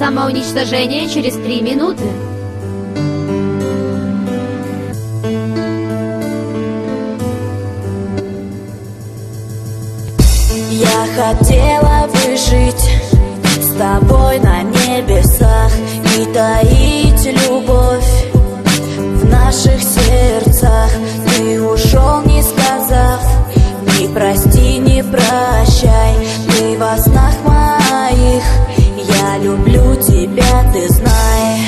Самоуничтожение через три минуты. Я хотела выжить с тобой на небесах И таить люблю тебя, ты знай.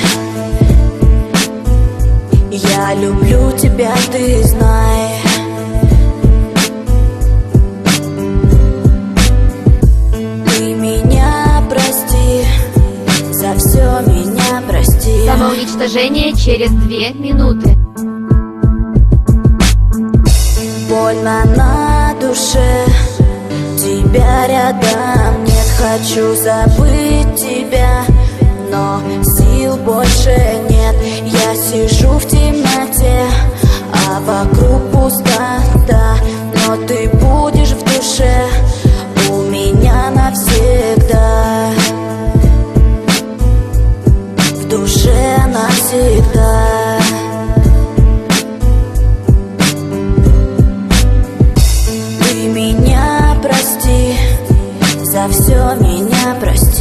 Я люблю тебя, ты знай. Ты меня прости, за все меня прости. Самоуничтожение через две минуты. Больно на душе, тебя рядом Хочу забыть тебя, но сил больше нет. Я сижу в темноте, а вокруг пустота. Но ты будешь в душе, у меня навсегда. В душе навсегда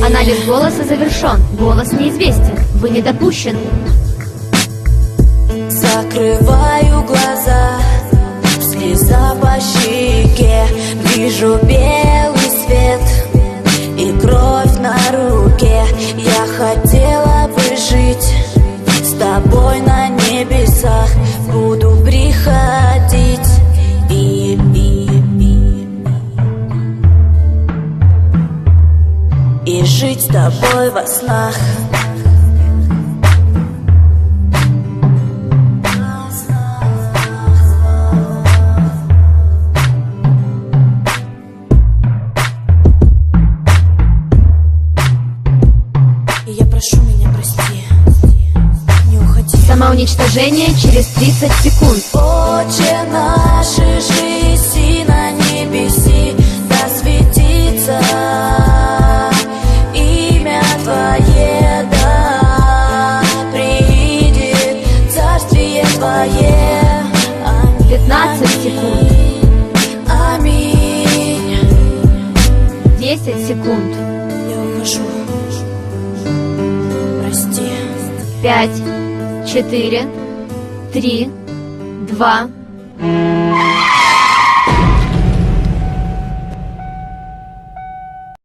Анализ голоса завершен. Голос неизвестен. Вы не допущены. Закрываю глаза, слеза по щеке Вижу белый свет и кровь на руке Я хотела и, жить с тобой во снах. Самоуничтожение через 30 секунд. Отче наши жизни Твое Да приидет царствие Твое Аминь. 15 секунд. Аминь 10 секунд. Я ухожу Прости 5, 4, 3, 2,